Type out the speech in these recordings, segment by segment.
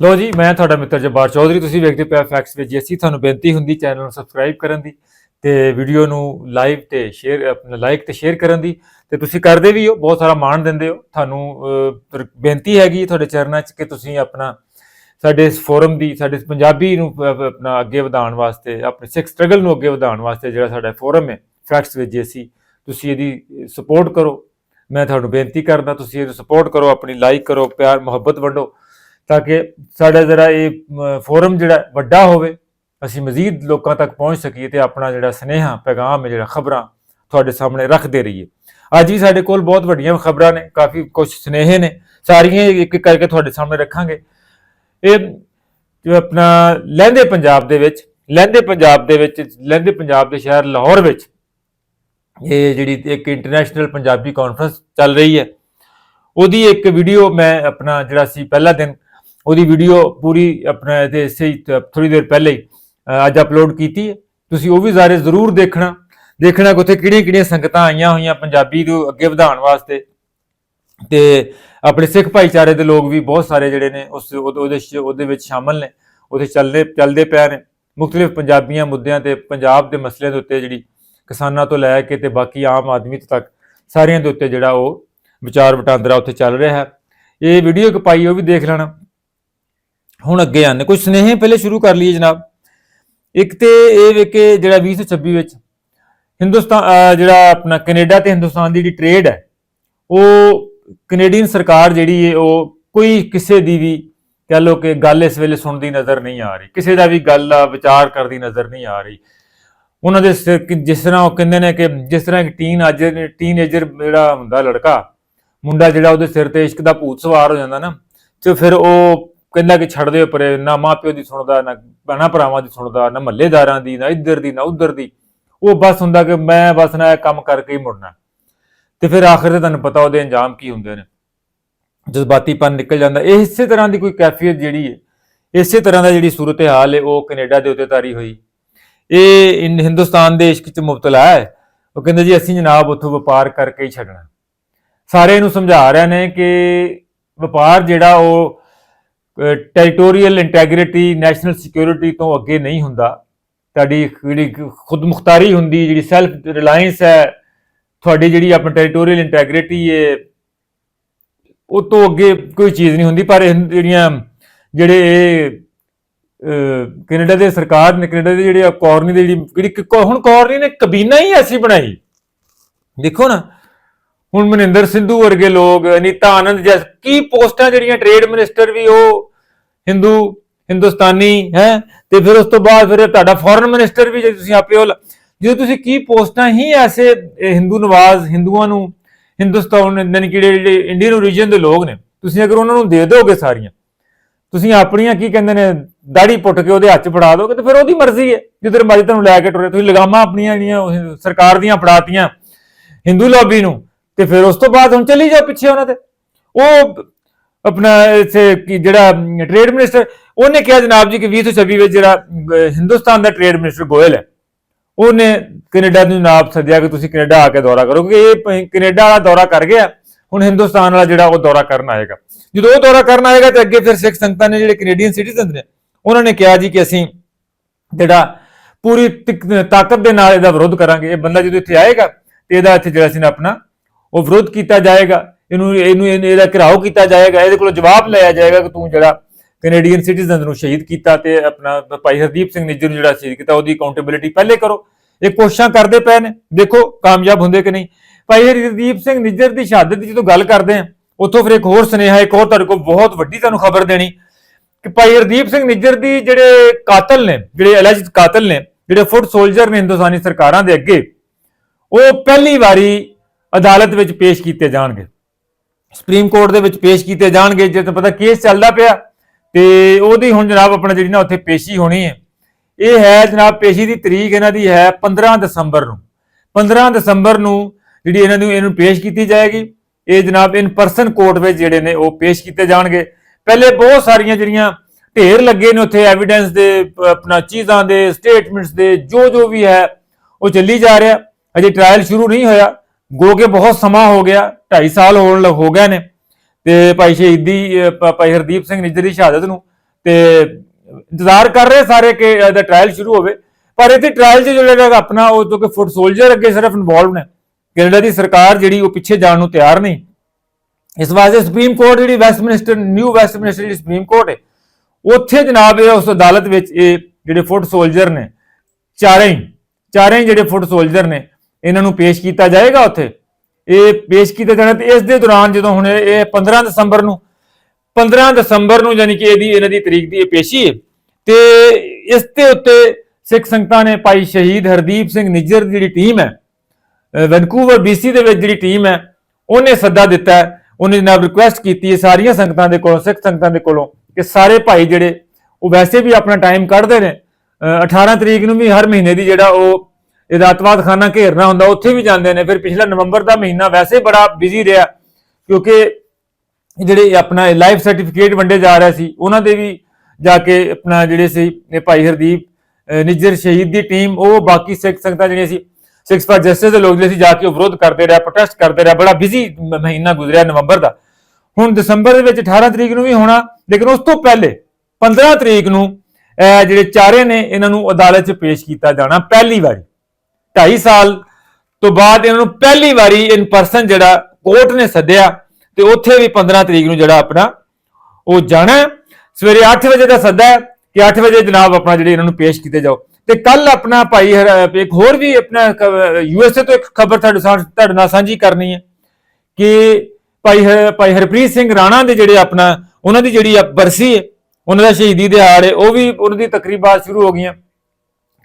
ਲੋ ਜੀ, ਮੈਂ ਤੁਹਾਡਾ ਮਿੱਤਰ ਜਬਾਰ ਚੌਧਰੀ, ਤੁਸੀਂ ਵੇਖਦੇ ਪਏ ਫੈਕਟਸ ਵਿੱਚ। ਅਸੀਂ ਤੁਹਾਨੂੰ ਬੇਨਤੀ ਹੁੰਦੀ ਚੈਨਲ ਨੂੰ ਸਬਸਕ੍ਰਾਈਬ ਕਰਨ ਦੀ ਤੇ ਵੀਡੀਓ ਨੂੰ ਲਾਈਵ ਤੇ ਸ਼ੇਅਰ ਆਪਣਾ ਲਾਈਕ ਤੇ ਸ਼ੇਅਰ ਕਰਨ ਦੀ। ਤੇ ਤੁਸੀਂ ਕਰਦੇ ਵੀ ਹੋ, ਬਹੁਤ ਸਾਰਾ ਮਾਣ ਦਿੰਦੇ ਹੋ। ਤੁਹਾਨੂੰ ਬੇਨਤੀ ਹੈਗੀ ਤੁਹਾਡੇ ਚਰਨਾਂ 'ਚ ਕਿ ਤੁਸੀਂ ਆਪਣਾ ਸਾਡੇ ਇਸ ਫੋਰਮ ਦੀ, ਸਾਡੇ ਇਸ ਪੰਜਾਬੀ ਨੂੰ ਆਪਣਾ ਅੱਗੇ ਵਧਾਉਣ ਵਾਸਤੇ, ਆਪਣੇ ਸਿੱਖ ਸਟਰਗਲ ਨੂੰ ਅੱਗੇ ਵਧਾਉਣ ਵਾਸਤੇ ਜਿਹੜਾ ਸਾਡਾ ਫੋਰਮ ਹੈ ਫੈਕਟਸ ਵਿੱਚ ਅਸੀਂ, ਤੁਸੀਂ ਇਹਦੀ ਸਪੋਰਟ ਕਰੋ। ਮੈਂ ਤੁਹਾਨੂੰ ਬੇਨਤੀ ਕਰਦਾ, ਤੁਸੀਂ ਇਹਨੂੰ ਸਪੋਰਟ ਕਰੋ, ਆਪਣੀ ਲਾਈਕ ਕਰੋ, ਪਿਆਰ, ਮੁਹੱਬਤ ਵੰਡੋ। ਤਾਂ ਕਿ ਸਾਡਾ ਜਿਹੜਾ ਇਹ ਫੋਰਮ ਜਿਹੜਾ ਵੱਡਾ ਹੋਵੇ, ਅਸੀਂ ਮਜ਼ੀਦ ਲੋਕਾਂ ਤੱਕ ਪਹੁੰਚ ਸਕੀਏ ਤੇ ਆਪਣਾ ਜਿਹੜਾ ਸਨੇਹਾ, ਪੈਗਾਮ ਹੈ, ਜਿਹੜਾ ਖਬਰਾਂ ਤੁਹਾਡੇ ਸਾਹਮਣੇ ਰੱਖਦੇ ਰਹੀਏ। ਅੱਜ ਵੀ ਸਾਡੇ ਕੋਲ ਬਹੁਤ ਵੱਡੀਆਂ ਖਬਰਾਂ ਨੇ, ਕਾਫੀ ਕੁਝ ਸਨੇਹੇ ਨੇ, ਸਾਰੀਆਂ ਇੱਕ ਇੱਕ ਕਰਕੇ ਤੁਹਾਡੇ ਸਾਹਮਣੇ ਰੱਖਾਂਗੇ। ਇਹ ਜੋ ਆਪਣਾ ਲਹਿੰਦੇ ਪੰਜਾਬ ਦੇ ਵਿੱਚ, ਲਹਿੰਦੇ ਪੰਜਾਬ ਦੇ ਵਿੱਚ, ਲਹਿੰਦੇ ਪੰਜਾਬ ਦੇ ਸ਼ਹਿਰ ਲਾਹੌਰ ਵਿੱਚ, ਇਹ ਜਿਹੜੀ ਇੱਕ ਇੰਟਰਨੈਸ਼ਨਲ ਪੰਜਾਬੀ ਕਾਨਫਰੰਸ ਚੱਲ ਰਹੀ ਹੈ, ਉਹਦੀ ਇੱਕ ਵੀਡੀਓ ਮੈਂ ਆਪਣਾ ਜਿਹੜਾ ਸੀ ਪਹਿਲਾ ਦਿਨ ਉਹਦੀ ਵੀਡੀਓ ਪੂਰੀ ਆਪਣਾ ਇਹਦੇ ਸੇ ਥੋੜੀ ਦੇਰ ਪਹਿਲੇ ਹੀ ਅੱਜ ਅਪਲੋਡ ਕੀਤੀ ਹੈ। ਤੁਸੀਂ ਉਹ ਵੀ ਜ਼ਾਰੇ ਜ਼ਰੂਰ ਦੇਖਣਾ। ਦੇਖਣਾ ਕਿ ਉੱਥੇ ਕਿਹੜੀਆਂ ਕਿਹੜੀਆਂ ਸੰਗਤਾਂ ਆਈਆਂ ਹੋਈਆਂ ਪੰਜਾਬੀ ਨੂੰ ਅੱਗੇ ਵਧਾਉਣ ਵਾਸਤੇ। ਤੇ ਆਪਣੇ ਸਿੱਖ ਭਾਈਚਾਰੇ ਦੇ ਲੋਕ ਵੀ ਬਹੁਤ ਸਾਰੇ ਜਿਹੜੇ ਨੇ, ਉਸ ਉਹਦੇ ਉਹਦੇ ਉਹਦੇ ਵਿੱਚ ਸ਼ਾਮਲ ਨੇ। ਉਹਦੇ ਚੱਲਦੇ ਚੱਲਦੇ ਪਏ ਨੇ। ਮੁxtਲਿਫ ਪੰਜਾਬੀਆਂ ਮੁੱਦਿਆਂ ਤੇ, ਪੰਜਾਬ ਦੇ ਮਸਲਿਆਂ ਦੇ ਉੱਤੇ ਜਿਹੜੀ ਕਿਸਾਨਾਂ ਤੋਂ ਲੈ ਕੇ ਤੇ ਬਾਕੀ ਆਮ ਆਦਮੀ ਤੱਕ ਸਾਰਿਆਂ ਦੇ ਉੱਤੇ ਜਿਹੜਾ ਉਹ ਵਿਚਾਰ ਵਟਾਂਦਰਾ ਉੱਥੇ ਚੱਲ ਰਿਹਾ ਹੈ। ਇਹ ਵੀਡੀਓ ਇੱਕ ਪਾਈ, ਉਹ ਵੀ ਦੇਖ ਲੈਣਾ। ਹੁਣ ਅੱਗੇ ਆਨੇ ਕੁਝ ਸੁਨੇਹੇ ਪਹਿਲੇ ਸ਼ੁਰੂ ਕਰ ਲਈਏ ਜਨਾਬ। ਇੱਕ ਤੇ ਇਹ ਵੇ ਕਿ ਜਿਹੜਾ 2026 ਵਿੱਚ ਹਿੰਦੁਸਤਾਨ ਜਿਹੜਾ ਆਪਣਾ ਕੈਨੇਡਾ ਤੇ ਹਿੰਦੁਸਤਾਨ ਦੀ ਜਿਹੜੀ ਟ੍ਰੇਡ ਹੈ, ਉਹ ਕੈਨੇਡੀਅਨ ਸਰਕਾਰ ਜਿਹੜੀ ਹੈ ਉਹ ਕੋਈ ਕਿਸੇ ਦੀ ਵੀ ਕਹ ਲੋ ਕਿ ਗੱਲ ਇਸ ਵੇਲੇ ਸੁਣਦੀ ਨਜ਼ਰ ਨਹੀਂ ਆ ਰਹੀ। ਕਿਸੇ ਦਾ ਵੀ ਗੱਲ ਵਿਚਾਰ ਕਰਦੀ ਨਜ਼ਰ ਨਹੀਂ ਆ ਰਹੀ। ਉਹਨਾਂ ਦੇ ਸਿਰ ਜਿਸ ਤਰ੍ਹਾਂ ਉਹ ਕਹਿੰਦੇ ਨੇ ਕਿ ਜਿਸ ਤਰ੍ਹਾਂ ਇੱਕ ਟੀਨ ਅੱਜ ਟੀਨੇਜਰ ਜਿਹੜਾ ਹੁੰਦਾ ਲੜਕਾ, ਮੁੰਡਾ ਜਿਹੜਾ ਉਹਦੇ ਸਿਰ ਤੇ ਇਸ਼ਕ ਦਾ ਭੂਤ ਸਵਾਰ ਹੋ ਜਾਂਦਾ ਨਾ, ਤੇ ਫਿਰ ਉਹ ਕਹਿੰਦਾ ਕਿ ਛੱਡਦੇ ਪਰੇ, ਨਾ ਮਾਪਿਓ ਦੀ ਸੁਣਦਾ, ਨਾ ਭੈਣਾਂ ਭਰਾਵਾਂ ਦੀ ਸੁਣਦਾ, ਨਾ ਮਹੱਲੇਦਾਰਾਂ ਦੀ, ਨਾ ਇੱਧਰ ਦੀ, ਨਾ ਉੱਧਰ ਦੀ। ਉਹ ਬਸ ਹੁੰਦਾ ਕਿ ਮੈਂ ਬਸ ਨਾ ਇਹ ਕੰਮ ਕਰਕੇ ਹੀ ਮੁੜਨਾ। ਤੇ ਫਿਰ ਆਖਰ ਤੇ ਤੁਹਾਨੂੰ ਪਤਾ ਉਹਦੇ ਅੰਜਾਮ ਕੀ ਹੁੰਦੇ ਨੇ। ਜਜ਼ਬਾਤੀਪਨ ਨਿਕਲ ਜਾਂਦਾ। ਇਹ ਇਸੇ ਤਰ੍ਹਾਂ ਦੀ ਕੋਈ ਕੈਫੀਅਤ ਜਿਹੜੀ ਹੈ, ਇਸੇ ਤਰ੍ਹਾਂ ਦਾ ਜਿਹੜੀ ਸੂਰਤ ਹਾਲ ਹੈ, ਉਹ ਕੈਨੇਡਾ ਦੇ ਉੱਤੇ ਤਾਰੀ ਹੋਈ। ਇਹ ਹਿੰਦੁਸਤਾਨ ਦੇ ਇਸ਼ਕ ਚ ਮੁਬਤਲਾ ਹੈ। ਉਹ ਕਹਿੰਦੇ ਜੀ, ਅਸੀਂ ਜਨਾਬ ਉੱਥੋਂ ਵਪਾਰ ਕਰਕੇ ਹੀ ਛੱਡਣਾ। ਸਾਰੇ ਨੂੰ ਸਮਝਾ ਰਹੇ ਨੇ ਕਿ ਵਪਾਰ ਜਿਹੜਾ ਉਹ ਟੈਰੀਟੋਰੀਅਲ ਇੰਟੈਗ੍ਰਿਟੀ ਨੈਸ਼ਨਲ ਸਿਕਿਉਰਿਟੀ ਤੋਂ ਅੱਗੇ ਨਹੀਂ ਹੁੰਦਾ। ਤੁਹਾਡੀ ਜਿਹੜੀ ਖੁਦਮੁਖਤਾਰੀ ਹੁੰਦੀ, ਜਿਹੜੀ ਸੈਲਫ ਰਿਲਾਇੰਸ ਹੈ, ਤੁਹਾਡੀ ਜਿਹੜੀ ਆਪਣੀ ਟੈਰੀਟੋਰੀਅਲ ਇੰਟੈਗ੍ਰਿਟੀ ਹੈ ਉਹ ਤੋਂ ਅੱਗੇ ਕੋਈ ਚੀਜ਼ ਨਹੀਂ ਹੁੰਦੀ। ਪਰ ਇਹ ਜਿਹੜੀਆਂ, ਜਿਹੜੇ ਕੈਨੇਡਾ ਦੇ ਸਰਕਾਰ ਨੇ, ਕੈਨੇਡਾ ਦੇ ਜਿਹੜੇ ਕੌਰਨੀ ਦੇ ਜਿਹੜੀ ਜਿਹੜੀ ਹੁਣ ਕੌਰਨੀ ਨੇ ਕਬੀਨਾ ਹੀ ਐਸੀ ਬਣਾਈ। ਦੇਖੋ ਨਾ ਹੁਣ ਮਨਿੰਦਰ ਸਿੰਧੂ ਵਰਗੇ ਲੋਕ, ਅਨੀਤਾ ਆਨੰਦ ਜੈਸ ਕੀ ਪੋਸਟਾਂ ਜਿਹੜੀਆਂ ਟ੍ਰੇਡ ਮਿਨਿਸਟਰ ਵੀ ਉਹ ਹਿੰਦੂ ਹਿੰਦੁਸਤਾਨੀ ਹੈ? ਤੇ ਫਿਰ ਉਸ ਤੋਂ ਬਾਅਦ ਫਿਰ ਤੁਹਾਡਾ ਫੋਰਨ ਮਿਨਿਸਟਰ ਵੀ ਜੇ ਤੁਸੀਂ ਆਪੇ ਹੋ ਜੇ ਤੁਸੀਂ ਕੀ ਪੋਸਟਾਂ ਹੀ ਐਸੇ ਹਿੰਦੂ ਨਵਾਜ਼ ਹਿੰਦੂਆਂ ਨੂੰ ਹਿੰਦੁਸਤਾਨ ਯਾਨੀ ਕਿ ਜਿਹੜੇ ਇੰਡੀਅਨ ਓਰੀਜਨ ਦੇ ਲੋਕ ਨੇ, ਤੁਸੀਂ ਅਗਰ ਉਹਨਾਂ ਨੂੰ ਦੇ ਦੋਗੇ ਸਾਰੀਆਂ, ਤੁਸੀਂ ਆਪਣੀਆਂ ਕੀ ਕਹਿੰਦੇ ਨੇ ਦਾੜੀ ਪੁੱਟ ਕੇ ਉਹਦੇ ਹੱਥ ਫੜਾ ਦੋਗੇ ਤੇ ਫਿਰ ਉਹਦੀ ਮਰਜ਼ੀ ਹੈ। ਜਿੱਧਰ ਮਰਜ਼ੀ ਤੁਹਾਨੂੰ ਲੈ ਕੇ ਟੁਰੇ, ਤੁਸੀਂ ਲਗਾਮਾਂ ਆਪਣੀਆਂ ਜਿਹੜੀਆਂ ਸਰਕਾਰ ਦੀਆਂ ਫੜਾਤੀਆਂ ਹਿੰਦੂ ਲੌਬੀ ਨੂੰ ਤੇ ਫਿਰ ਉਸ ਤੋਂ ਬਾਅਦ ਹੁਣ ਚਲੀ ਜਾਓ ਪਿੱਛੇ ਉਹਨਾਂ ਤੇ। ਉਹ ਆਪਣਾ ਇੱਥੇ ਕੀ ਜਿਹੜਾ ਟ੍ਰੇਡ ਮਿਨਿਸਟਰ ਉਹਨੇ ਕਿਹਾ ਜਨਾਬ ਜੀ ਕਿ 2026 ਵਿੱਚ ਜਿਹੜਾ ਹਿੰਦੁਸਤਾਨ ਦਾ ਟ੍ਰੇਡ ਮਿਨਿਸਟਰ ਗੋਇਲ ਹੈ। ਉਹਨੇ ਕੈਨੇਡਾ ਨੂੰ ਨਾਪ ਸੱਦਿਆ ਕਿ ਤੁਸੀਂ ਕੈਨੇਡਾ ਆ ਕੇ ਦੌਰਾ ਕਰੋ, ਕਿਉਂਕਿ ਇਹ ਕੈਨੇਡਾ ਵਾਲਾ ਦੌਰਾ ਕਰ ਗਿਆ, ਹੁਣ ਹਿੰਦੁਸਤਾਨ ਵਾਲਾ ਜਿਹੜਾ ਉਹ ਦੌਰਾ ਕਰਨ ਆਏਗਾ। ਜਦੋਂ ਉਹ ਦੌਰਾ ਕਰਨ ਆਏਗਾ ਤੇ ਅੱਗੇ ਫਿਰ ਸਿੱਖ ਸੰਗਤਾਂ ਨੇ ਜਿਹੜੇ ਕੈਨੇਡੀਅਨ ਸਿਟੀਜ਼ਨ ਨੇ, ਉਹਨਾਂ ਨੇ ਕਿਹਾ ਜੀ ਕਿ ਅਸੀਂ ਜਿਹੜਾ ਪੂਰੀ ਤਿਕ- ਤਾਕਤ ਦੇ ਨਾਲ ਇਹਦਾ ਵਿਰੋਧ ਕਰਾਂਗੇ। ਇਹ ਬੰਦਾ ਜਦੋਂ ਇੱਥੇ ਆਏਗਾ ਤੇ ਇਹਦਾ ਇੱਥੇ ਜਿਹੜਾ ਸੀ ਨਾ ਆਪਣਾ ਉਹ ਵਿਰੋਧ ਕੀਤਾ ਜਾਏਗਾ, ਇਹਨੂੰ ਇਹਨੂੰ, ਇਹਨੂੰ- ਇਹਦਾ ਘਿਰਾਓ ਕੀਤਾ ਜਾਏਗਾ, ਇਹਦੇ ਕੋਲੋਂ ਜਵਾਬ ਲਿਆ ਜਾਏਗਾ ਕਿ ਤੂੰ ਜਿਹੜਾ ਕੈਨੇਡੀਅਨ ਸਿਟੀਜ਼ਨ ਨੂੰ ਸ਼ਹੀਦ ਕੀਤਾ ਤੇ ਆਪਣਾ ਭਾਈ ਹਰਦੀਪ ਸਿੰਘ ਨਿੱਜਰ ਨੂੰ ਜਿਹੜਾ ਸ਼ਹੀਦ ਕੀਤਾ, ਉਹਦੀ ਅਕਾਊਂਟੇਬਿਲਿਟੀ ਪਹਿਲੇ ਕਰੋ। ਇਹ ਕੋਸ਼ਿਸ਼ਾਂ ਕਰਦੇ ਪਏ ਨੇ, ਦੇਖੋ ਕਾਮਯਾਬ ਹੁੰਦੇ ਕਿ ਨਹੀਂ। ਭਾਈ ਹਰਦੀਪ ਸਿੰਘ ਨਿੱਜਰ ਦੀ ਸ਼ਹਾਦਤ ਦੀ ਜਦੋਂ ਗੱਲ ਕਰਦੇ ਆ ਉੱਥੋਂ ਫਿਰ ਇੱਕ ਹੋਰ ਸੁਨੇਹਾ, ਇੱਕ ਹੋਰ ਤੁਹਾਡੇ ਕੋਲ ਬਹੁਤ ਵੱਡੀ ਤੁਹਾਨੂੰ ਖਬਰ ਦੇਣੀ ਕਿ ਭਾਈ ਹਰਦੀਪ ਸਿੰਘ ਨਿੱਜਰ ਦੀ ਜਿਹੜੇ ਕਾਤਲ ਨੇ, ਜਿਹੜੇ ਅਲੈਜਡ ਕਾਤਲ ਨੇ, ਜਿਹੜੇ ਫੁੱਟ ਸੋਲਜਰ ਨੇ ਹਿੰਦੁਸਤਾਨੀ ਸਰਕਾਰਾਂ ਦੇ ਅੱਗੇ, ਉਹ ਪਹਿਲੀ ਵਾਰੀ ਅਦਾਲਤ ਵਿੱਚ ਪੇਸ਼ ਕੀਤੇ ਜਾਣਗੇ। ਸੁਪਰੀਮ ਕੋਰਟ ਦੇ ਵਿੱਚ ਪੇਸ਼ ਕੀਤੇ ਜਾਣਗੇ। ਜੇ ਤੁਹਾਨੂੰ ਪਤਾ ਕੇਸ ਚੱਲਦਾ ਪਿਆ, ਤੇ ਉਹਦੀ ਹੁਣ ਜਨਾਬ ਆਪਣਾ ਜਿਹੜੀ ਨਾ ਉੱਥੇ ਪੇਸ਼ੀ ਹੋਣੀ ਹੈ। ਇਹ ਹੈ ਜਨਾਬ ਪੇਸ਼ੀ ਦੀ ਤਰੀਕ ਇਹਨਾਂ ਦੀ ਹੈ 15 ਦਸੰਬਰ ਨੂੰ। 15 ਦਸੰਬਰ ਨੂੰ ਜਿਹੜੀ ਇਹਨਾਂ ਨੂੰ ਇਹਨੂੰ ਪੇਸ਼ ਕੀਤੀ ਜਾਏਗੀ। ਇਹ ਜਨਾਬ ਇਨ ਪਰਸਨ ਕੋਰਟ ਵਿੱਚ ਜਿਹੜੇ ਨੇ ਉਹ ਪੇਸ਼ ਕੀਤੇ ਜਾਣਗੇ। ਪਹਿਲੇ ਬਹੁਤ ਸਾਰੀਆਂ ਜਿਹੜੀਆਂ ਢੇਰ ਲੱਗੇ ਨੇ ਉੱਥੇ ਐਵੀਡੈਂਸ ਦੇ, ਆਪਣਾ ਚੀਜ਼ਾਂ ਦੇ ਸਟੇਟਮੈਂਟਸ ਦੇ, ਜੋ ਜੋ ਵੀ ਹੈ, ਉਹ ਚੱਲੀ ਜਾ ਰਿਹਾ। ਅਜੇ ਟ੍ਰਾਇਲ ਸ਼ੁਰੂ ਨਹੀਂ ਹੋਇਆ। ਗੋ ਕੇ ਬਹੁਤ ਸਮਾਂ ਹੋ ਗਿਆ 2.5 ਸਾਲ ਹੋਣ ਹੋ ਗਏ ਨੇ। ਤੇ ਭਾਈ ਸ਼ਹੀਦੀ ਭਾਈ ਹਰਦੀਪ ਸਿੰਘ ਨਿੱਜਰ ਦੀ ਸ਼ਹਾਦਤ ਨੂੰ। ਤੇ ਇੰਤਜ਼ਾਰ ਕਰ ਰਹੇ ਸਾਰੇ ਕਿ ਇਹਦਾ ਟ੍ਰਾਇਲ ਸ਼ੁਰੂ ਹੋਵੇ। ਪਰ ਇੱਥੇ ਟ੍ਰਾਇਲ 'ਚ ਜਿਹੜਾ ਆਪਣਾ, ਉਹ ਜੋ ਕਿ ਫੁੱਟ ਸੋਲਜਰ ਅੱਗੇ ਸਿਰਫ ਇਨਵੋਲਵ ਨੇ। ਕੈਨੇਡਾ ਦੀ ਸਰਕਾਰ ਜਿਹੜੀ, ਉਹ ਪਿੱਛੇ ਜਾਣ ਨੂੰ ਤਿਆਰ ਨਹੀਂ। ਇਸ ਵਾਸਤੇ ਸੁਪਰੀਮ ਕੋਰਟ ਜਿਹੜੀ ਵੈਸਟਮਿਨਿਸਟਰ ਨਿਊ ਵੈਸਟਮਿਨਿਸਟਰ ਜਿਹੜੀ ਸੁਪਰੀਮ ਕੋਰਟ ਹੈ, ਉੱਥੇ ਜਨਾਬ ਇਹ ਉਸ ਅਦਾਲਤ ਵਿੱਚ ਇਹ ਜਿਹੜੇ ਫੁੱਟ ਸੋਲਜਰ ਨੇ, ਚਾਰੇ ਹੀ, ਚਾਰੇ ਜਿਹੜੇ ਫੁੱਟ ਸੋਲਜਰ ਨੇ ਇਹਨਾਂ ਨੂੰ ਪੇਸ਼ ਕੀਤਾ ਜਾਏਗਾ ਉੱਥੇ। ਇਹ ਪੇਸ਼ ਕੀਤਾ ਜਾਣਾ ਤੇ ਇਸ ਦੇ ਦੌਰਾਨ ਜਦੋਂ ਹੁਣ ਇਹ ਇਹ 15 ਦਸੰਬਰ ਨੂੰ 15 ਦਸੰਬਰ ਨੂੰ ਯਾਨੀ ਕਿ ਇਹਦੀ, ਇਹਨਾਂ ਦੀ ਤਰੀਕ ਦੀ ਇਹ ਪੇਸ਼ੀ ਹੈ। ਤੇ ਇਸ ਦੇ ਉੱਤੇ ਸਿੱਖ ਸੰਗਤਾਂ ਨੇ ਭਾਈ ਸ਼ਹੀਦ ਹਰਦੀਪ ਸਿੰਘ ਨਿੱਜਰ ਦੀ ਜਿਹੜੀ ਟੀਮ ਹੈ, ਅਹ ਵੈਨਕੂਵਰ BC ਦੇ ਵਿੱਚ ਜਿਹੜੀ ਟੀਮ ਹੈ, ਉਹਨੇ ਸੱਦਾ ਦਿੱਤਾ ਉਹਨੇ ਜਨਾਬ ਰਿਕੁਐਸਟ ਕੀਤੀ ਹੈ ਸਾਰੀਆਂ ਸੰਗਤਾਂ ਦੇ ਕੋਲੋਂ, ਸਿੱਖ ਸੰਗਤਾਂ ਦੇ ਕੋਲੋਂ ਕਿ ਸਾਰੇ ਭਾਈ ਜਿਹੜੇ, ਉਹ ਵੈਸੇ ਵੀ ਆਪਣਾ ਟਾਈਮ ਕੱਢਦੇ ਨੇ। ਅਹ 18 ਤਰੀਕ ਨੂੰ ਵੀ ਹਰ ਮਹੀਨੇ ਦੀ ਜਿਹੜਾ ਉਹ ਇਹਦਾ ਅਤਵਾਦ ਖਾਨਾ ਘੇਰਨਾ ਹੁੰਦਾ, ਉੱਥੇ ਵੀ ਜਾਂਦੇ ਨੇ। ਫਿਰ ਪਿਛਲਾ ਨਵੰਬਰ ਦਾ ਮਹੀਨਾ ਵੈਸੇ ਬੜਾ ਬਿਜ਼ੀ ਰਿਹਾ, ਕਿਉਂਕਿ ਜਿਹੜੇ ਆਪਣਾ ਲਾਈਫ ਸਰਟੀਫਿਕੇਟ ਵੰਡੇ ਜਾ ਰਹੇ ਸੀ, ਉਹਨਾਂ ਦੇ ਵੀ ਜਾ ਕੇ ਆਪਣਾ ਜਿਹੜੇ ਸੀ, ਇਹ ਭਾਈ ਹਰਦੀਪ ਨਿੱਜਰ ਸ਼ਹੀਦ ਦੀ ਟੀਮ ਉਹ ਬਾਕੀ ਸਿੱਖ ਸੰਗਤਾਂ ਜਿਹੜੀਆਂ ਸੀ, ਸਿੱਖ ਫਾਰ ਜਸਟਿਸ ਦੇ ਲੋਕ ਜਿਹੜੇ ਸੀ, ਜਾ ਕੇ ਉਹ ਵਿਰੋਧ ਕਰਦੇ ਰਿਹਾ ਪ੍ਰੋਟੈਸਟ ਕਰਦੇ ਰਿਹਾ। ਬੜਾ ਬਿਜ਼ੀ ਮਹੀਨਾ ਗੁਜ਼ਰਿਆ ਨਵੰਬਰ ਦਾ। ਹੁਣ ਦਸੰਬਰ ਦੇ ਵਿੱਚ 18 ਤਰੀਕ ਨੂੰ ਵੀ ਹੋਣਾ, ਲੇਕਿਨ ਉਸ ਤੋਂ ਪਹਿਲੇ 15 ਤਰੀਕ ਨੂੰ ਜਿਹੜੇ ਚਾਰੇ ਨੇ, ਇਹਨਾਂ ਨੂੰ ਅਦਾਲਤ 'ਚ ਪੇਸ਼ ਕੀਤਾ ਜਾਣਾ, ਪਹਿਲੀ ਵਾਰੀ। 2.5 ਸਾਲ ਤੋਂ ਬਾਅਦ ਇਹਨਾਂ ਨੂੰ ਪਹਿਲੀ ਵਾਰੀ ਇਨ ਪਰਸਨ ਜਿਹੜਾ ਕੋਰਟ ਨੇ ਸੱਦਿਆ ਤੇ ਉੱਥੇ ਵੀ 15 ਤਰੀਕ ਨੂੰ ਜਿਹੜਾ ਆਪਣਾ ਉਹ ਜਾਣਾ ਸਵੇਰੇ 8 ਵਜੇ ਦਾ ਸੱਦਾ ਹੈ ਕਿ 8 ਵਜੇ ਜਨਾਬ ਆਪਣਾ ਜਿਹੜੇ ਇਹਨਾਂ ਨੂੰ ਪੇਸ਼ ਕੀਤੇ ਜਾਓ। ਤੇ ਕੱਲ ਆਪਣਾ ਭਾਈ ਇੱਕ ਹੋਰ ਵੀ ਆਪਣਾ ਯੂਐਸਏ ਤੋਂ ਇੱਕ ਖਬਰ ਤੁਹਾਡੇ ਸਾਹ- ਤੁਹਾਡੇ ਨਾਲ ਸਾਂਝੀ ਕਰਨੀ ਹੈ ਕਿ ਭਾਈ ਹਰ- ਭਾਈ ਹਰਪ੍ਰੀਤ ਸਿੰਘ ਰਾਣਾ ਦੇ ਜਿਹੜੇ ਆਪਣਾ, ਉਹਨਾਂ ਦੀ ਜਿਹੜੀ ਬਰਸੀ ਹੈ, ਉਹਨਾਂ ਦਾ ਸ਼ਹੀਦੀ ਦਿਹਾੜ ਹੈ ਉਹ ਵੀ ਉਹਨਾਂ ਦੀ ਤਕਰੀਬਾਂ ਸ਼ੁਰੂ ਹੋ ਗਈਆਂ।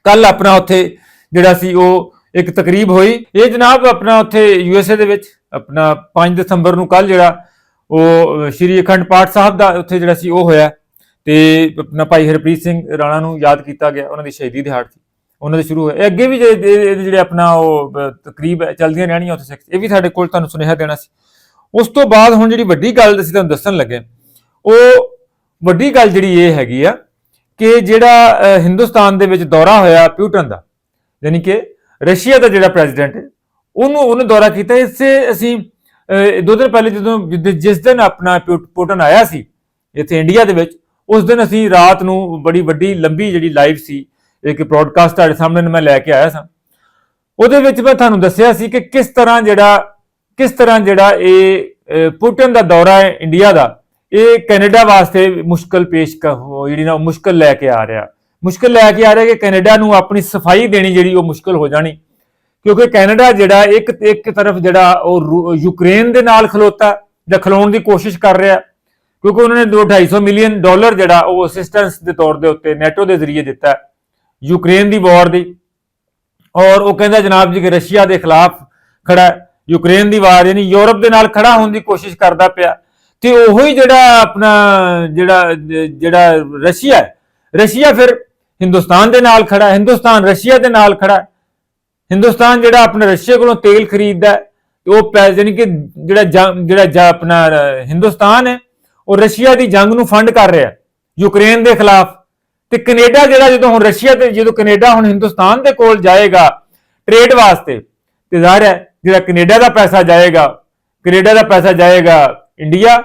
ਕੱਲ ਆਪਣਾ ਉੱਥੇ ਜਿਹੜਾ ਸੀ ਉਹ ਇੱਕ ਤਕਰੀਬ ਹੋਈ। ਇਹ ਜਨਾਬ ਆਪਣਾ ਉੱਥੇ ਯੂਐਸਏ ਦੇ ਵਿੱਚ ਆਪਣਾ 5 ਦਸੰਬਰ ਨੂੰ ਕੱਲ ਜਿਹੜਾ ਉਹ ਸ਼੍ਰੀ ਅਖੰਡ ਪਾਠ ਸਾਹਿਬ ਦਾ ਉੱਥੇ ਜਿਹੜਾ ਸੀ ਉਹ ਹੋਇਆ। ਤੇ ਆਪਣਾ ਭਾਈ ਹਰਪ੍ਰੀਤ ਸਿੰਘ ਰਾਣਾ ਨੂੰ ਯਾਦ ਕੀਤਾ ਗਿਆ। ਉਹਨਾਂ ਦੀ ਸ਼ਹੀਦੀ ਦਿਹਾੜ ਸੀ। ਉਹਨਾਂ ਦੇ ਸ਼ੁਰੂ ਹੋਏ ਇਹ ਅੱਗੇ ਵੀ ਇਹਦੇ ਜਿਹੜੇ ਆਪਣਾ ਉਹ ਤਕਰੀਬ ਹੈ, ਚੱਲਦੀਆਂ ਰਹਿਣੀਆਂ ਉੱਥੇ ਸਿੱਖ ਇਹ ਵੀ ਸਾਡੇ ਕੋਲ ਤੁਹਾਨੂੰ ਸੁਨੇਹਾ ਦੇਣਾ ਸੀ। ਉਸ ਤੋਂ ਬਾਅਦ ਹੁਣ ਜਿਹੜੀ ਵੱਡੀ ਗੱਲ ਅਸੀਂ ਤੁਹਾਨੂੰ ਦੱਸਣ ਲੱਗੇ ਉਹ ਵੱਡੀ ਗੱਲ ਜਿਹੜੀ ਇਹ ਹੈਗੀ ਆ ਕਿ ਜਿਹੜਾ ਹਿੰਦੁਸਤਾਨ ਦੇ ਵਿੱਚ ਦੌਰਾ ਹੋਇਆ ਪਿਊਟਨ ਦਾ ਯਾਨੀ ਕਿ ਰਸ਼ੀਆ ਦਾ ਜਿਹੜਾ ਪ੍ਰੈਜ਼ੀਡੈਂਟ ਉਹਨੂੰ ਉਹਨੇ ਦੌਰਾ ਕੀਤਾ। ਇਸੇ ਅਸੀਂ ਅਹ, ਦੋ ਦਿਨ ਪਹਿਲੇ ਜਦੋਂ ਜਿਸ ਦਿਨ ਆਪਣਾ ਪਿਊ- ਪੁਟਨ ਆਇਆ ਸੀ ਇੱਥੇ ਇੰਡੀਆ ਦੇ ਵਿੱਚ ਉਸ ਦਿਨ ਅਸੀਂ ਰਾਤ ਨੂੰ ਬੜੀ ਵੱਡੀ ਲੰਬੀ ਜਿਹੜੀ ਲਾਈਵ ਸੀ ਇੱਕ ਬ੍ਰੌਡਕਾਸਟ ਤੁਹਾਡੇ ਸਾਹਮਣੇ ਮੈਂ ਲੈ ਕੇ ਆਇਆ ਸਾਂ। ਉਹਦੇ ਵਿੱਚ ਮੈਂ ਤੁਹਾਨੂੰ ਦੱਸਿਆ ਸੀ ਕਿ ਕਿਸ ਤਰ੍ਹਾਂ ਜਿਹੜਾ ਕਿਸ ਤਰ੍ਹਾਂ ਜਿਹੜਾ ਇਹ ਪੁਟਨ ਦਾ ਦੌਰਾ ਹੈ ਇੰਡੀਆ ਦਾ ਇਹ ਕੈਨੇਡਾ ਵਾਸਤੇ ਮੁਸ਼ਕਲ ਪੇਸ਼ ਜਿਹੜੀ ਨਾ ਉਹ ਮੁਸ਼ਕਲ ਲੈ ਕੇ ਆ ਰਿਹਾ। ਮੁਸ਼ਕਲ ਲੈ ਕੇ ਆ ਰਿਹਾ ਕਿ ਕੈਨੇਡਾ ਨੂੰ ਆਪਣੀ ਸਫ਼ਾਈ ਦੇਣੀ ਜਿਹੜੀ ਉਹ ਮੁਸ਼ਕਲ ਹੋ ਜਾਣੀ। ਕਿਉਂਕਿ ਕੈਨੇਡਾ ਜਿਹੜਾ ਇੱਕ ਇੱਕ ਤਰਫ ਜਿਹੜਾ ਉਹ ਰੂ- ਯੂਕਰੇਨ ਦੇ ਨਾਲ ਖਲੋਤਾ ਜਾਂ ਖਲੋਣ ਦੀ ਕੋਸ਼ਿਸ਼ ਕਰ ਰਿਹਾ। ਕਿਉਂਕਿ ਉਹਨਾਂ ਨੇ 250 ਮਿਲੀਅਨ ਡਾਲਰ ਜਿਹੜਾ ਉਹ ਅਸਿਸਟੈਂਸ ਦੇ ਤੌਰ ਦੇ ਉੱਤੇ ਨੈਟੋ ਦੇ ਜ਼ਰੀਏ ਦਿੱਤਾ ਯੂਕਰੇਨ ਦੀ ਵਾਰ ਦੀ। ਔਰ ਉਹ ਕਹਿੰਦਾ ਜਨਾਬ ਜੀ ਕਿ ਰਸ਼ੀਆ ਦੇ ਖਿਲਾਫ ਖੜਾ ਯੂਕਰੇਨ ਦੀ ਵਾਰ ਯਾਨੀ ਯੂਰਪ ਦੇ ਨਾਲ ਖੜਾ ਹੋਣ ਦੀ ਕੋਸ਼ਿਸ਼ ਕਰਦਾ ਪਿਆ। ਤੇ ਉਹੋ ਹੀ ਜਿਹੜਾ ਆਪਣਾ ਜਿਹੜਾ ਜਿਹੜਾ ਰਸ਼ੀਆ ਹੈ, ਰਸ਼ੀਆ ਫਿਰ ਹਿੰਦੁਸਤਾਨ ਦੇ ਨਾਲ ਖੜਾ ਹੈ, ਹਿੰਦੁਸਤਾਨ ਰਸ਼ੀਆ ਦੇ ਨਾਲ ਖੜਾ ਹੈ। ਹਿੰਦੁਸਤਾਨ ਜਿਹੜਾ ਆਪਣੇ ਰਸ਼ੀਆ ਕੋਲੋਂ ਤੇਲ ਖਰੀਦਦਾ ਹੈ, ਤੇ ਉਹ ਪੈ ਯਾਨੀ ਕਿ ਜਿਹੜਾ ਜਿਹੜਾ ਆਪਣਾ ਹਿੰਦੁਸਤਾਨ ਹੈ ਉਹ ਰਸ਼ੀਆ ਦੀ ਜੰਗ ਨੂੰ ਫੰਡ ਕਰ ਰਿਹਾ ਹੈ, ਯੂਕਰੇਨ ਦੇ ਖਿਲਾਫ ਤੇ ਕੈਨੇਡਾ ਜਿਹੜਾ ਜਦੋਂ ਹੁਣ ਰਸ਼ੀਆ ਤੇ ਜਦੋਂ ਕੈਨੇਡਾ ਹੁਣ ਹਿੰਦੁਸਤਾਨ ਦੇ ਕੋਲ ਜਾਏਗਾ ਟ੍ਰੇਡ ਵਾਸਤੇ ਤੇ ਜ਼ਾਹਿਰ ਹੈ ਜਿਹੜਾ ਕੈਨੇਡਾ ਦਾ ਪੈਸਾ ਜਾਏਗਾ ਕੈਨੇਡਾ ਦਾ ਪੈਸਾ ਜਾਏਗਾ ਇੰਡੀਆ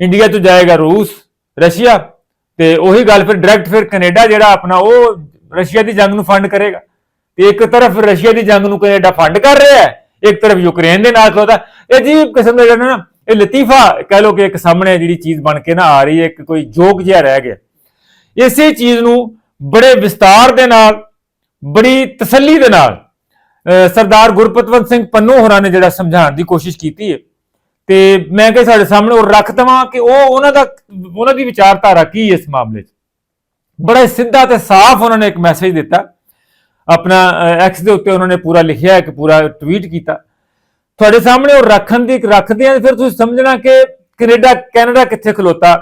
ਇੰਡੀਆ ਤੋਂ ਜਾਏਗਾ ਰੂਸ ਰਸ਼ੀਆ ਤੇ ਉਹੀ ਗੱਲ ਫਿਰ ਡਾਇਰੈਕਟ ਫਿਰ ਕੈਨੇਡਾ ਜਿਹੜਾ ਆਪਣਾ ਉਹ ਰਸ਼ੀਆ ਦੀ ਜੰਗ ਨੂੰ ਫੰਡ ਕਰੇਗਾ। ਤੇ ਇੱਕ ਤਰਫ ਰਸ਼ੀਆ ਦੀ ਜੰਗ ਨੂੰ ਕੈਨੇਡਾ ਫੰਡ ਕਰ ਰਿਹਾ ਹੈ, ਇੱਕ ਤਰਫ ਯੂਕਰੇਨ ਦੇ ਨਾਲ ਖਲੋਤਾ। ਇਹ ਅਜੀਬ ਕਿਸਮ ਦਾ ਜਿਹੜਾ ਨਾ, ਇਹ ਲਤੀਫਾ ਕਹਿ ਲੋ ਕਿ ਇੱਕ ਸਾਹਮਣੇ ਜਿਹੜੀ ਚੀਜ਼ ਬਣ ਕੇ ਨਾ ਆ ਰਹੀ ਹੈ, ਇੱਕ ਕੋਈ ਜੋਕ ਜਿਹਾ ਰਹਿ ਗਿਆ। ਇਸੇ ਚੀਜ਼ ਨੂੰ ਬੜੇ ਵਿਸਤਾਰ ਦੇ ਨਾਲ, ਬੜੀ ਤਸੱਲੀ ਦੇ ਨਾਲ ਸਰਦਾਰ ਗੁਰਪਤਵੰਤ ਸਿੰਘ ਪੰਨੂ ਹੋਰਾਂ ਨੇ ਜਿਹੜਾ ਸਮਝਾਉਣ ਦੀ ਕੋਸ਼ਿਸ਼ ਕੀਤੀ ਹੈ। ਤੇ ਮੈਂ ਕਿ ਸਾਡੇ ਸਾਹਮਣੇ ਉਹ ਰੱਖ ਦਵਾਂ ਕਿ ਉਹ ਉਹਨਾਂ ਦਾ, ਉਹਨਾਂ ਦੀ ਵਿਚਾਰਧਾਰਾ ਕੀ ਇਸ ਮਾਮਲੇ 'ਚ? ਬੜਾ ਸਿੱਧਾ ਤੇ ਸਾਫ਼ ਉਹਨਾਂ ਨੇ ਇੱਕ ਮੈਸੇਜ ਦਿੱਤਾ। ਆਪਣਾ ਐਕਸ ਦੇ ਉੱਤੇ ਉਹਨਾਂ ਨੇ ਪੂਰਾ ਲਿਖਿਆ, ਇੱਕ ਪੂਰਾ ਟਵੀਟ ਕੀਤਾ। ਤੁਹਾਡੇ ਸਾਹਮਣੇ ਉਹ ਰੱਖਣ ਦੀ, ਰੱਖਦੇ ਆ ਫਿਰ ਤੁਸੀਂ ਸਮਝਣਾ ਕਿ ਕੈਨੇਡਾ ਕੈਨੇਡਾ ਕਿੱਥੇ ਖਲੋਤਾ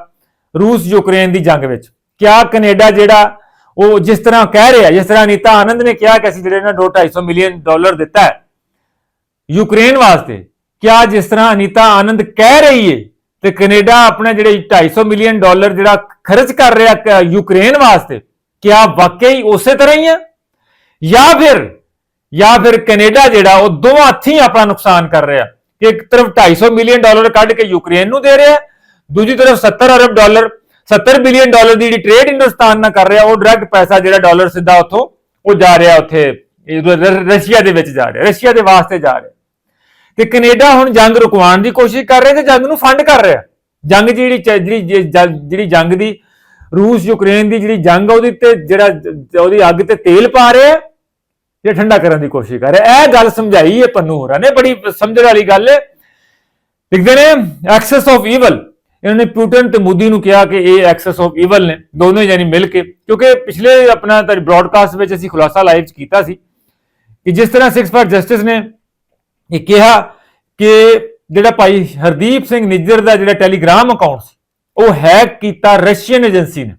ਰੂਸ ਯੂਕਰੇਨ ਦੀ ਜੰਗ ਵਿੱਚ? ਕਿਆ ਕੈਨੇਡਾ ਜਿਹੜਾ ਉਹ ਜਿਸ ਤਰ੍ਹਾਂ ਕਹਿ ਰਿਹਾ, ਜਿਸ ਤਰ੍ਹਾਂ ਨੀਤਾ ਆਨੰਦ ਨੇ ਕਿਹਾ ਕਿ ਅਸੀਂ ਜਿਹੜੇ ਨਾ 2.5 ਮਿਲੀਅਨ ਡਾਲਰ ਦਿੱਤਾ ਹੈ ਯੂਕਰੇਨ ਵਾਸਤੇ ਕਿਆ ਜਿਸ ਤਰ੍ਹਾਂ ਅਨੀਤਾ ਆਨੰਦ ਕਹਿ ਰਹੀ ਹੈ ਤੇ ਕੈਨੇਡਾ ਆਪਣਾ ਜਿਹੜੇ 250 ਮਿਲੀਅਨ ਡਾਲਰ ਜਿਹੜਾ ਖਰਚ ਕਰ ਰਿਹਾ ਯੂਕਰੇਨ ਵਾਸਤੇ, ਕਿਆ ਵਾਕਈ ਉਸੇ ਤਰ੍ਹਾਂ ਹੀ ਹੈ ਜਾਂ ਫਿਰ ਜਾਂ ਫਿਰ ਕੈਨੇਡਾ ਜਿਹੜਾ ਉਹ ਦੋਵਾਂ ਹੱਥੀਂ ਆਪਣਾ ਨੁਕਸਾਨ ਕਰ ਰਿਹਾ, ਕਿ ਇੱਕ ਤਰਫ 250 ਮਿਲੀਅਨ ਡਾਲਰ ਕੱਢ ਕੇ ਯੂਕਰੇਨ ਨੂੰ ਦੇ ਰਿਹਾ, ਦੂਜੀ ਤਰਫ 70 ਅਰਬ ਡਾਲਰ 70 ਬਿਲੀਅਨ ਡਾਲਰ ਦੀ ਜਿਹੜੀ ਟ੍ਰੇਡ ਹਿੰਦੁਸਤਾਨ ਨਾਲ ਕਰ ਰਿਹਾ, ਉਹ ਡਾਇਰੈਕਟ ਪੈਸਾ ਜਿਹੜਾ ਡਾਲਰ ਸਿੱਧਾ ਉੱਥੋਂ ਉਹ ਜਾ ਰਿਹਾ ਉੱਥੇ ਰਸ਼ੀਆ ਦੇ ਵਿੱਚ ਜਾ ਰਿਹਾ, ਰਸ਼ੀਆ ਦੇ ਵਾਸਤੇ ਜਾ ਰਿਹਾ। ਕਿ ਕੈਨੇਡਾ ਹੁਣ ਜੰਗ ਰੁਕਵਾਉਣ ਦੀ ਕੋਸ਼ਿਸ਼ ਕਰ ਰਿਹਾ ਤੇ ਜੰਗ ਨੂੰ ਫੰਡ ਕਰ ਰਿਹਾ। ਜੰਗ ਜਿਹੜੀ ਜਿਹੜੀ ਜਿਹੜੀ ਜੰਗ ਦੀ, ਰੂਸ ਯੂਕਰੇਨ ਦੀ ਜਿਹੜੀ ਜੰਗ ਆ, ਉਹਦੀ ਤੇ ਜਿਹੜਾ ਉਹਦੀ ਅੱਗ ਤੇ ਤੇਲ ਪਾ ਰਿਹਾ ਇਹ ਠੰਡਾ ਕਰਨ ਦੀ ਕੋਸ਼ਿਸ਼ ਕਰ ਰਿਹਾ। ਇਹ ਗੱਲ ਸਮਝਾਈ ਹੈ ਪੰਨੂ ਹੋਰਾਂ ਨੇ, ਬੜੀ ਸਮਝਣ ਵਾਲੀ ਗੱਲ ਹੈ। ਲਿਖਦੇ ਨੇ ਐਕਸੈਸ ਆਫ ਈਵਲ ਇਹਨਾਂ ਨੇ ਪਿਊਟਨ ਤੇ ਮੋਦੀ ਨੂੰ ਕਿਹਾ ਕਿ ਇਹ ਐਕਸੈਸ ਆਫ ਈਵਲ ਨੇ, ਦੋਨੋਂ ਯਾਨੀ ਮਿਲ ਕੇ, ਕਿਉਂਕਿ ਪਿਛਲੇ ਆਪਣਾ ਤਾਂ ਵਿੱਚ ਅਸੀਂ ਖੁਲਾਸਾ ਲਾਈਵ ਚ ਕੀਤਾ ਸੀ ਕਿ ਜਿਸ ਤਰ੍ਹਾਂ ਸਿਕਸ ਫਾਰ ਜਸਟਿਸ ਨੇ ਇਹ ਕਿਹਾ ਕਿ ਜਿਹੜਾ ਭਾਈ ਹਰਦੀਪ ਸਿੰਘ ਨਿੱਜਰ ਦਾ ਜਿਹੜਾ ਟੈਲੀਗ੍ਰਾਮ ਅਕਾਊਂਟ ਸੀ, ਉਹ ਹੈਕ ਕੀਤਾ ਰਸ਼ੀਅਨ ਏਜੰਸੀ ਨੇ।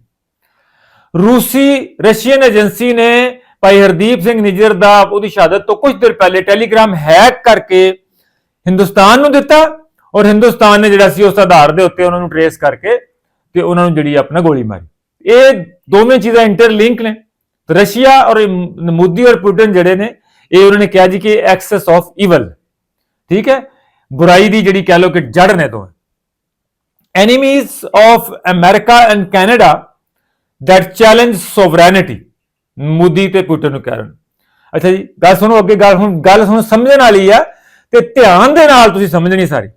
ਰੂਸੀ ਰਸ਼ੀਅਨ ਏਜੰਸੀ ਨੇ ਭਾਈ ਹਰਦੀਪ ਸਿੰਘ ਨਿੱਜਰ ਦਾ ਉਹਦੀ ਸ਼ਹਾਦਤ ਤੋਂ ਕੁਝ ਦਿਨ ਪਹਿਲੇ ਟੈਲੀਗ੍ਰਾਮ ਹੈਕ ਕਰਕੇ ਹਿੰਦੁਸਤਾਨ ਨੂੰ ਦਿੱਤਾ ਔਰ ਹਿੰਦੁਸਤਾਨ ਨੇ ਜਿਹੜਾ ਸੀ ਉਸ ਆਧਾਰ ਦੇ ਉੱਤੇ ਉਹਨਾਂ ਨੂੰ ਟਰੇਸ ਕਰਕੇ ਤੇ ਉਹਨਾਂ ਨੂੰ ਜਿਹੜੀ ਆਪਣਾ ਗੋਲੀ ਮਾਰੀ। ਇਹ ਦੋਵੇਂ ਚੀਜ਼ਾਂ ਇੰਟਰਲਿੰਕ ਨੇ। ਰਸ਼ੀਆ ਔਰ ਮੋਦੀ ਔਰ ਪੁਟਿਨ ਜਿਹੜੇ ਨੇ, ਇਹ ਉਹਨਾਂ ਨੇ ਕਿਹਾ ਜੀ ਕਿ ਐਕਸੈਸ ਆਫ ਈਵਲ ਠੀਕ ਹੈ ਬੁਰਾਈ ਦੀ ਜਿਹੜੀ ਕਹਿ ਲੋ ਕਿ ਜੜ ਨੇ ਦੋਵੇਂ enemies of America and Canada that challenge sovereignty Modi ਤੇ ਪੁਟਿਨ ਨੂੰ ਕਹਿ ਰਹੇ ਨੇ ਅੱਛਾ ਜੀ ਗੱਲ ਸੁਣੋ ਅੱਗੇ ਗੱਲ ਹੁਣ ਗੱਲ ਹੁਣ ਸਮਝਣ ਵਾਲੀ ਆ ਤੇ ਧਿਆਨ ਦੇ ਨਾਲ ਤੁਸੀਂ ਸਮਝਣੀ ਸਾਰੀ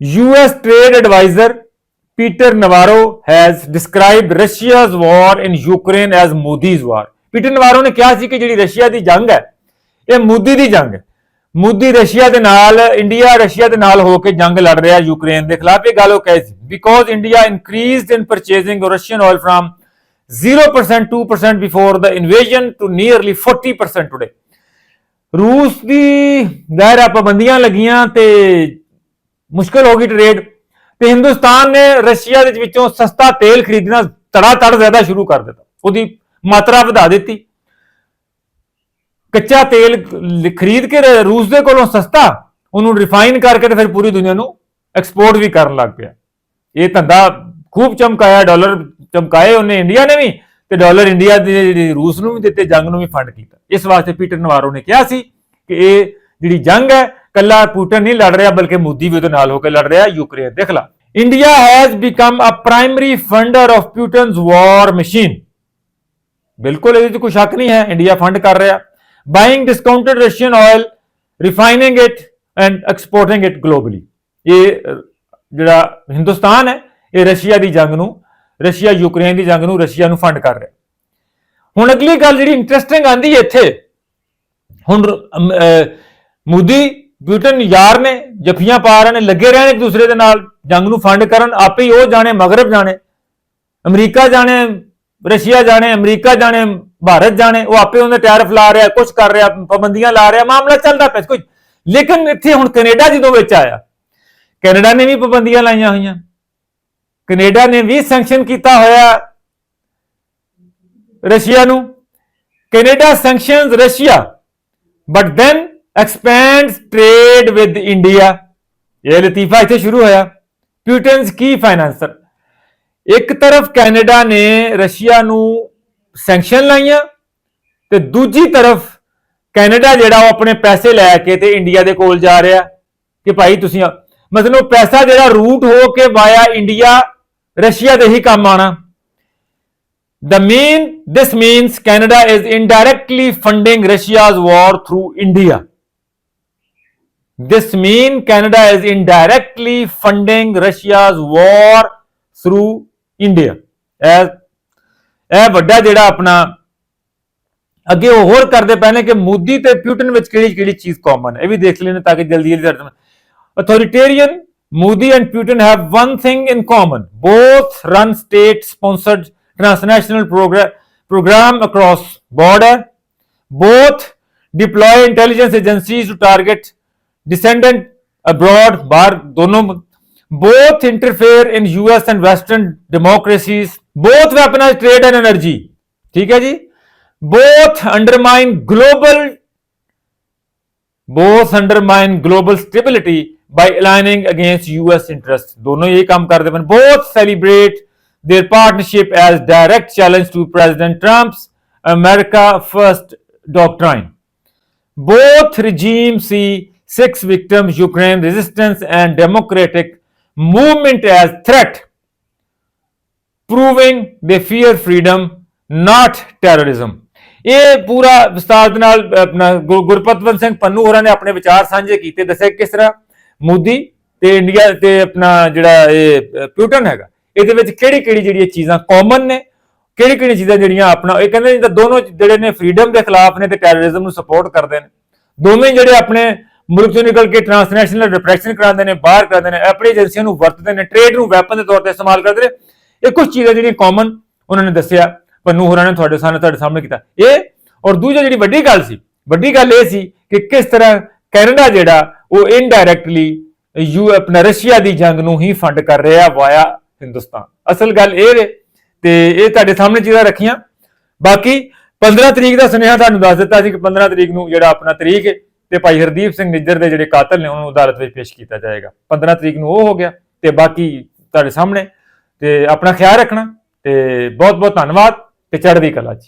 US trade advisor Peter Navarro has described Russia's war in Ukraine as Modi's war. Peter Navarro ਨੇ ਕਿਹਾ ਸੀ ਕਿ ਜਿਹੜੀ ਰਸ਼ੀਆ ਦੀ ਜੰਗ ਹੈ ਇਹ ਮੋਦੀ ਦੀ ਜੰਗ ਹੈ ਮੋਦੀ ਰਸ਼ੀਆ ਦੇ ਨਾਲ, ਇੰਡੀਆ ਰਸ਼ੀਆ ਦੇ ਨਾਲ ਹੋ ਕੇ ਜੰਗ ਲੜ ਰਿਹਾ ਯੂਕਰੇਨ ਦੇ ਖਿਲਾਫ। ਇਹ ਗੱਲ ਉਹ ਕਹੀ ਸੀ because India increased in purchasing Russian oil from 0% 2% before the invasion to nearly 40% today. ਰੂਸ ਦੀ ਜ਼ਾਹਿਰ ਪਾਬੰਦੀਆਂ ਲੱਗੀਆਂ ਤੇ ਮੁਸ਼ਕਲ ਹੋ ਗਈ ਟ੍ਰੇਡ ਤੇ ਹਿੰਦੁਸਤਾਨ ਨੇ ਰਸ਼ੀਆ ਦੇ ਵਿੱਚੋਂ ਸਸਤਾ ਤੇਲ ਖਰੀਦਣਾ ਤੜਾ ਤੜ ਜ਼ਿਆਦਾ ਸ਼ੁਰੂ ਕਰ ਦਿੱਤਾ। ਉਹਦੀ ਮਾਤਰਾ ਵਧਾ ਦਿੱਤੀ। ਕੱਚਾ ਤੇਲ ਖਰੀਦ ਕੇ ਰੂਸ ਦੇ ਕੋਲੋਂ ਸਸਤਾ, ਉਹਨੂੰ ਰਿਫਾਈਨ ਕਰਕੇ ਤੇ ਫਿਰ ਪੂਰੀ ਦੁਨੀਆ ਨੂੰ ਐਕਸਪੋਰਟ ਵੀ ਕਰਨ ਲੱਗ ਪਿਆ। ਇਹ ਧੰਦਾ ਖੂਬ ਚਮਕਾਇਆ, ਡਾਲਰ ਚਮਕਾਏ ਉਹਨੇ, ਇੰਡੀਆ ਨੇ ਵੀ ਤੇ ਡਾਲਰ ਇੰਡੀਆ ਦੇ ਜਿਹੜੀ ਰੂਸ ਨੂੰ ਵੀ ਦਿੱਤੇ, ਜੰਗ ਨੂੰ ਵੀ ਫੰਡ ਕੀਤਾ। ਇਸ ਵਾਸਤੇ ਪੀਟਰ ਨਵਾਰੋ ਨੇ ਕਿਹਾ ਸੀ ਕਿ ਇਹ ਜਿਹੜੀ ਜੰਗ ਹੈ, ਕੱਲਾ ਪੁਟਨ ਨਹੀਂ ਲੜ ਰਿਹਾ, ਬਲਕਿ ਮੋਦੀ ਵੀ ਉਹਦੇ ਨਾਲ ਹੋ ਕੇ ਲੜ ਰਿਹਾ, ਯੂਕਰੇਨ ਦੇ ਖਿਲਾਫ India has become a primary funder of Putin's war machine ਬਿਲਕੁਲ ਇਹਦੇ 'ਚ ਕੋਈ ਸ਼ੱਕ ਨਹੀਂ ਹੈ, ਇੰਡੀਆ ਫੰਡ ਕਰ ਰਿਹਾ। Buying discounted Russian oil refining it and exporting it globally ਇਹ ਜਿਹੜਾ ਹਿੰਦੁਸਤਾਨ ਹੈ, ਇਹ ਰਸ਼ੀਆ ਦੀ ਜੰਗ ਨੂੰ, ਰਸ਼ੀਆ ਯੂਕਰੇਨ ਦੀ ਜੰਗ ਨੂੰ ਰਸ਼ੀਆ ਨੂੰ ਫੰਡ ਕਰ ਰਿਹਾ ਹੁਣ ਅਗਲੀ ਗੱਲ ਜਿਹੜੀ ਇੰਟਰਸਟਿੰਗ ਆਂਦੀ ਹੈ ਇੱਥੇ, ਹੁਣ ਮੋਦੀ ਬਿਊਟਨ ਯਾਰ ਨੇ, ਜਫੀਆਂ ਪਾ ਰਹੇ ਨੇ, ਲੱਗੇ ਰਹਿਣ ਇੱਕ ਦੂਸਰੇ ਦੇ ਨਾਲ, ਜੰਗ ਨੂੰ ਫੰਡ ਕਰਨ, ਆਪੇ ਹੀ ਉਹ ਜਾਣੇ, ਮਗਰਬ ਜਾਣੇ। ਅਮਰੀਕਾ ਜਾਣੇ, ਰਸ਼ੀਆ ਜਾਣੇ, ਅਮਰੀਕਾ ਜਾਣੇ ਭਾਰਤ ਜਾਣੇ, ਉਹ ਆਪੇ ਉਹਨੇ ਟੈਰਿਫ ਲਾ ਰਿਹਾ ਕੁਝ ਕਰ ਰਿਹਾ, ਪਾਬੰਦੀਆਂ ਲਾ ਰਿਹਾ, ਮਾਮਲਾ ਚੱਲਦਾ ਪਿਆ ਕੁਝ ਲੇਕਿਨ ਇੱਥੇ ਹੁਣ ਕੈਨੇਡਾ ਜਦੋਂ ਵਿੱਚ ਆਇਆ, ਕੈਨੇਡਾ ਨੇ ਵੀ ਪਾਬੰਦੀਆਂ ਲਾਈਆਂ ਹੋਈਆਂ। ਕੈਨੇਡਾ ਨੇ ਵੀ ਸੈਂਕਸ਼ਨ ਕੀਤਾ ਹੋਇਆ ਰਸ਼ੀਆ ਨੂੰ। Canada sanctions Russia but then expands trade with India ਇਹ ਲਤੀਫਾ ਇੱਥੇ ਸ਼ੁਰੂ ਹੋਇਆ। ਪੁਟਿਨਸ ਕੀ ਫਾਈਨਾਂਸਰ ਇੱਕ ਤਰਫ ਕੈਨੇਡਾ ਨੇ ਰਸ਼ੀਆ ਨੂੰ ਸੈਂਕਸ਼ਨ ਲਾਈਆਂ ਤੇ ਦੂਜੀ ਤਰਫ ਕੈਨੇਡਾ ਜਿਹੜਾ ਉਹ ਆਪਣੇ ਪੈਸੇ ਲੈ ਕੇ ਤੇ ਇੰਡੀਆ ਦੇ ਕੋਲ ਜਾ ਰਿਹਾ ਕਿ ਭਾਈ ਤੁਸੀਂ ਆ- ਮਤਲਬ ਉਹ ਪੈਸਾ ਜਿਹੜਾ ਰੂਟ ਹੋ ਕੇ ਵਾਇਆ ਇੰਡੀਆ ਰਸ਼ੀਆ ਦੇ ਹੀ ਕੰਮ ਆਣਾ The mean this means Canada is indirectly funding Russia's war through India. This mean Canada is indirectly funding Russia's war through India. ਇਹ ਇਹ ਵੱਡਾ ਜਿਹੜਾ ਆਪਣਾ ਅੱਗੇ ਉਹ ਹੋਰ ਕਰਦੇ ਪਹਿਲੇ ਕਿ ਮੋਦੀ ਤੇ ਪਿਊਟਨ ਵਿੱਚ ਕਿਹੜੀ ਕਿਹੜੀ ਚੀਜ਼ ਕਾਮਨ ਹੈ ਇਹ ਵੀ ਦੇਖ ਲੈਣੇ ਤਾਂ ਕਿ ਜਲਦੀ ਜਲਦੀ ਦਰਜ authoritarian Modi and Putin have one thing in common both run state sponsored transnational programme across border both deploy intelligence agencies to target descendant abroad bar dono both interfere in us and western democracies Both weaponize trade and energy. ठीक है जी? Both undermine global both undermine global stability by aligning against US interests. दोनों ये काम करते हैं both celebrate their partnership as direct challenge to President Trump's America First doctrine. Both regimes see six victims, Ukraine resistance and democratic movement as threat ਪ੍ਰੂਵਿੰਗ ਦੇ fear freedom ਨਾਟ terrorism ਇਹ ਪੂਰਾ ਵਿਸਤਾਰ ਦੇ ਨਾਲ ਆਪਣਾ ਗੁਰਪਤਵੰਤ ਸਿੰਘ ਪੰਨੂ ਹੋਰਾਂ ਨੇ ਆਪਣੇ ਵਿਚਾਰ ਸਾਂਝੇ ਕੀਤੇ ਦੱਸਿਆ ਕਿਸ ਤਰ੍ਹਾਂ ਮੋਦੀ ਤੇ ਇੰਡੀਆ ਤੇ ਆਪਣਾ ਜਿਹੜਾ ਇਹ ਪਿਊਟਨ ਹੈਗਾ, ਇਹਦੇ ਵਿੱਚ ਕਿਹੜੀ ਕਿਹੜੀ ਜਿਹੜੀ ਚੀਜ਼ਾਂ ਕਾਮਨ ਨੇ ਕਿਹੜੀ ਕਿਹੜੀ ਚੀਜ਼ਾਂ ਜਿਹੜੀਆਂ ਆਪਣਾ, ਇਹ ਕਹਿੰਦੇ ਜਿੱਦਾਂ ਦੋਨੋਂ ਜਿਹੜੇ ਨੇ ਫਰੀडम ਦੇ ਖਿਲਾਫ ਨੇ ਤੇ ਟੈਰਰਿਜ਼ਮ ਨੂੰ ਸਪੋਰਟ ਕਰਦੇ ਨੇ। ਦੋਵੇਂ ਜਿਹੜੇ ਆਪਣੇ ਮੁਲਕ ਤੋਂ ਨਿਕਲ ਕੇ ਟ੍ਰਾਂਸਨੈਸ਼ਨਲ ਰਿਪਰੈਸ਼ਨ ਕਰਾਉਂਦੇ ਨੇ, ਬਾਹਰ ਕਰਦੇ ਨੇ, ਆਪਣੀ ਏਜੰਸੀਆਂ ਨੂੰ ਵਰਤਦੇ ਨੇ ਟ੍ਰੇਡ ਨੂੰ ਵੈਪਨ ਦੇ ਤੌਰ ਤੇ ਇਸਤੇਮਾਲ ਕਰਦੇ ਨੇ ਇਹ ਕੁਝ ਚੀਜ਼ਾਂ ਜਿਹੜੀਆਂ ਕਾਮਨ ਉਹਨਾਂ ਨੇ ਦੱਸਿਆ ਪੰਨੂ ਹੋਰਾਂ ਨੇ ਤੁਹਾਡੇ ਸਾਹਮਣੇ ਤੁਹਾਡੇ ਸਾਹਮਣੇ ਕੀਤਾ। ਇਹ ਔਰ ਦੂਜੀ ਜਿਹੜੀ ਵੱਡੀ ਗੱਲ ਸੀ, ਵੱਡੀ ਗੱਲ ਇਹ ਸੀ ਕਿ ਕਿਸ ਤਰ੍ਹਾਂ ਕੈਨੇਡਾ ਜਿਹੜਾ, ਉਹ ਇਨਡਾਇਰੈਕਟਲੀ ਯੂ ਆਪਣਾ ਰਸ਼ੀਆ ਦੀ ਜੰਗ ਨੂੰ ਹੀ ਫੰਡ ਕਰ ਰਿਹਾ ਵਾਇਆ ਹਿੰਦੁਸਤਾਨ। ਅਸਲ ਗੱਲ ਇਹ ਵੇ, ਤੇ ਇਹ ਤੁਹਾਡੇ ਸਾਹਮਣੇ ਚੀਜ਼ਾਂ ਰੱਖੀਆਂ। ਬਾਕੀ 15 ਤਰੀਕ ਦਾ ਸੁਨੇਹਾ ਤੁਹਾਨੂੰ ਦੱਸ ਦਿੱਤਾ ਸੀ ਕਿ 15 ਤਰੀਕ ਨੂੰ ਜਿਹੜਾ ਆਪਣਾ ਤਰੀਕ ਹੈ, ਤੇ ਭਾਈ ਹਰਦੀਪ ਸਿੰਘ ਨਿੱਜਰ ਦੇ ਜਿਹੜੇ ਕਾਤਲ ਨੇ, ਉਹਨਾਂ ਨੂੰ ਅਦਾਲਤ ਵਿੱਚ ਪੇਸ਼ ਕੀਤਾ ਜਾਏਗਾ। 15 ਤਰੀਕ ਨੂੰ ਉਹ ਹੋ ਗਿਆ, ਤੇ ਬਾਕੀ ਤੁਹਾਡੇ ਸਾਹਮਣੇ ਤੇ ਆਪਣਾ ਖਿਆਲ ਰੱਖਣਾ ਤੇ ਬਹੁਤ ਬਹੁਤ ਧੰਨਵਾਦ ਤੇ ਚੜ੍ਹਦੀ ਕਲਾ ਜੀ